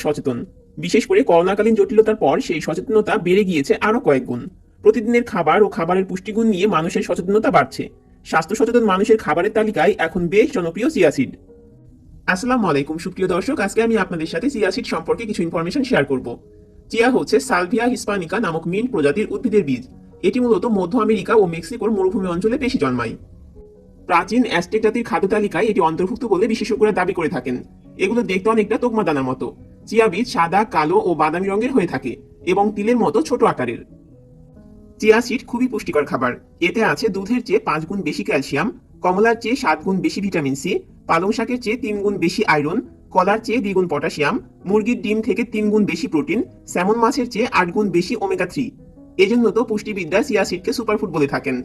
সচেতন। বিশেষ করে করোনাকালীন জটিলতার পর সেই সচেতনতা বেড়ে গিয়েছে আরও কয়েক গুণ। প্রতিদিনের খাবার ও খাবারের পুষ্টিগুণ নিয়ে মানুষের সচেতনতা বাড়ছে। স্বাস্থ্য সচেতন মানুষের খাবারের তালিকায় এখন বেশ জনপ্রিয় সিয়াসিড আসসালামু আলাইকুম, সুপ্রিয় দর্শক। আজকে আমি আপনাদের সাথে সিয়াসিড সম্পর্কে কিছু ইনফরমেশন শেয়ার করব। চিয়া হচ্ছে সালভিয়া হিসপানিকা নামক মিন প্রজাতির উদ্ভিদের বীজ। এটি মূলত মধ্য আমেরিকা ও মেক্সিকোর মরুভূমি অঞ্চলে বেশি জন্মায়। প্রাচীন অ্যাস্টেক জাতির খাদ্য তালিকায় এটি অন্তর্ভুক্ত বলে বিশেষজ্ঞরা দাবি করে থাকেন। এগুলো দেখতে অনেকটা তোকমা দানার মতো। চিয়া বীজ সাদা, কালো ও বাদামি রঙের হয়ে থাকে এবং তিলের মতো ছোট আকারের। চিয়া সিড খুবই পুষ্টিকর খাবার। এতে আছে দুধের চেয়ে পাঁচ গুণ বেশি ক্যালসিয়াম, কমলার চেয়ে সাত গুণ বেশি ভিটামিন সি পালং শাকের চেয়ে তিন গুণ বেশি আয়রন, কলার চেয়ে দ্বিগুণ পটাশিয়াম, মুরগির ডিম থেকে তিন গুণ বেশি প্রোটিন, স্যামন মাছের চেয়ে আট গুণ বেশি ওমেগা থ্রি। এজন্য তো পুষ্টিবিদ্যা চিয়া সিডকে সুপারফুড বলে থাকেন।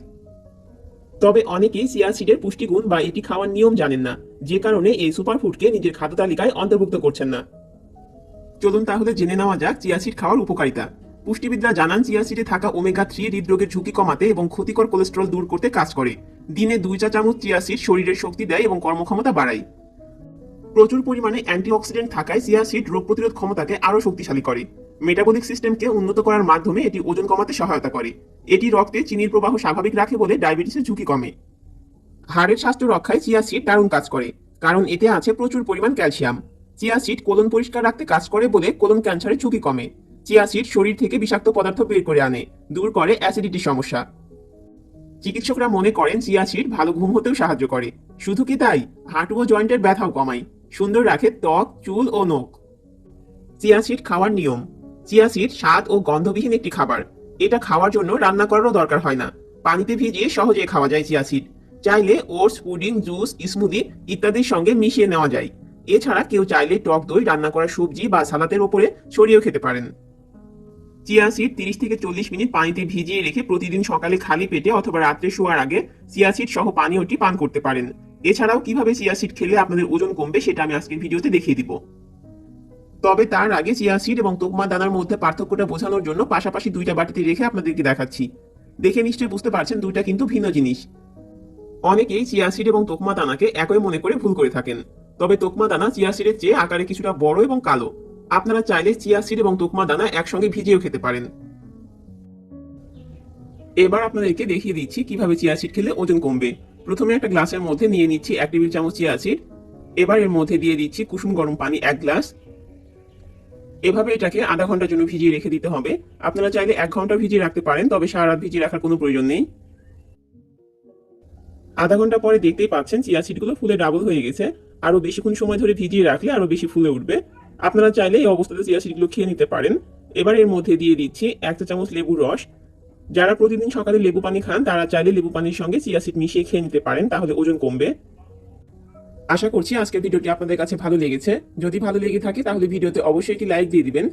তবে অনেকেই চিয়া সিডের পুষ্টিগুণ বা এটি খাওয়ার নিয়ম জানেন না, যে কারণে এই সুপারফুডকে নিজের খাদ্য তালিকায় অন্তর্ভুক্ত করছেন না। চলুন তাহলে জেনে নেওয়া যাক চিয়া সিড খাওয়ার উপকারিতা। পুষ্টিবিদরা জানান, চিয়া সিডে থাকা ওমেগা থ্রি হৃদরোগের ঝুঁকি কমাতে এবং ক্ষতিকর কোলেস্ট্রল দূর করতে কাজ করে। দিনে দুই চা চামচ চিয়া সিড শরীরের শক্তি দেয় এবং কর্মক্ষমতা বাড়ায়। প্রচুর পরিমাণে অ্যান্টিঅক্সিডেন্ট থাকায় চিয়া সিড রোগ প্রতিরোধ ক্ষমতাকে আরও শক্তিশালী করে। মেটাবলিক সিস্টেমকে উন্নত করার মাধ্যমে এটি ওজন কমাতে সহায়তা করে। এটি রক্তে চিনির প্রবাহ স্বাভাবিক রাখে বলে ডায়াবেটিসের ঝুঁকি কমে। হাড়ের স্বাস্থ্য রক্ষায় চিয়া সিড দারুণ কাজ করে, কারণ এতে আছে প্রচুর পরিমাণ ক্যালসিয়াম। চিয়া সিড কোলন পরিষ্কার রাখতে কাজ করে বলে কোলন ক্যান্সারের ঝুঁকি কমে। চিয়া সিড শরীর থেকে বিষাক্ত পদার্থ বের করে আনে, দূর করে অ্যাসিডিটির সমস্যা। চিকিৎসকরা মনে করেন চিয়া সিড ভালো ঘুম হতেও সাহায্য করে। শুধু কি তাই? হাঁটু ও জয়েন্টের ব্যথাও কমায়। সুন্দর রাখে ত্বক, চুল ও নখ। চিয়া সিড খাওয়ার নিয়ম। চিয়া সিড স্বাদ ও গন্ধবিহীন একটি খাবার। এটা খাওয়ার জন্য রান্না করারও দরকার হয় না। পানিতে ভিজিয়ে সহজে খাওয়া যায় চিয়া সিড চাইলে ওটস পুডিং জুস স্মুদি ইত্যাদির সঙ্গে মিশিয়ে নেওয়া যায়। এছাড়া কেউ চাইলে টক দই, রান্না করা সবজি বা সালাতের ওপরে ছড়িয়েও খেতে পারেন। চিয়া সিড তিরিশ থেকে চল্লিশ মিনিট পানিতে ভিজিয়ে রেখে প্রতিদিন সকালে খালি পেটে অথবা রাত্রে শোয়ার আগে চিয়া সিড সহ পানীয়টি পান করতে পারেন। এছাড়াও কীভাবে চিয়া সিড খেলে আপনাদের ওজন কমবে সেটা আমি আজকের ভিডিওতে দেখিয়ে দিব। তবে তার আগে চিয়া সিড এবং তোকমা দানার মধ্যে পার্থক্যটা বোঝানোর জন্য পাশাপাশি দুইটা বাটিতে রেখে আপনাদেরকে দেখাচ্ছি। দেখে নিশ্চয়ই বুঝতে পারছেন দুইটা কিন্তু ভিন্ন জিনিস। অনেকেই চিয়া সিড এবং তোকমা দানাকে একই মনে করে ভুল করে থাকেন। তবে তোকমা দানা চিয়া সিডের চেয়ে আকারে কিছুটা বড় এবং কালো। আপনারা চাইলে চিয়া সিড এবং তোকমা দানা একসঙ্গে ভিজিয়েও খেতে পারেন। এবার আপনাদেরকে দেখিয়ে দিচ্ছি কীভাবে চিয়া সিড খেলে ওজন কমবে। প্রথমে একটা গ্লাসের মধ্যে নিয়ে নিচ্ছি এক টেবিল চামচ চিয়া সিড এবার এর মধ্যে দিয়ে দিচ্ছি কুসুম গরম পানি এক গ্লাস। এভাবে এটাকে আধা ঘণ্টার জন্য ভিজিয়ে রেখে দিতে হবে। আপনারা চাইলে এক ঘণ্টা ভিজিয়ে রাখতে পারেন, তবে সারা রাত ভিজিয়ে রাখার কোনো প্রয়োজন নেই। আধা ঘণ্টা পরে দেখতেই পাচ্ছেন চিয়া সিডগুলো ফুলে ডাবল হয়ে গেছে। আরও বেশিক্ষণ সময় ধরে ভিজিয়ে রাখলে আরও বেশি ফুলে উঠবে। আপনারা চাইলে এই অবস্থাতে চিয়া সিডগুলো খেয়ে নিতে পারেন। এবার এর মধ্যে দিয়ে দিচ্ছি এক চা চামচ লেবুর রস। যারা প্রতিদিন সকালে লেবু পানি খান, তারা চাইলে লেবু পানির সঙ্গে চিয়া সিড মিশিয়ে খেয়ে নিতে পারেন, তাহলে ওজন কমবে। আশা করছি আজকের ভিডিওটি আপনাদের কাছে ভালো লেগেছে। যদি ভালো লেগে থাকে, তাহলে ভিডিওতে অবশ্যই একটি লাইক দিয়ে দিবেন।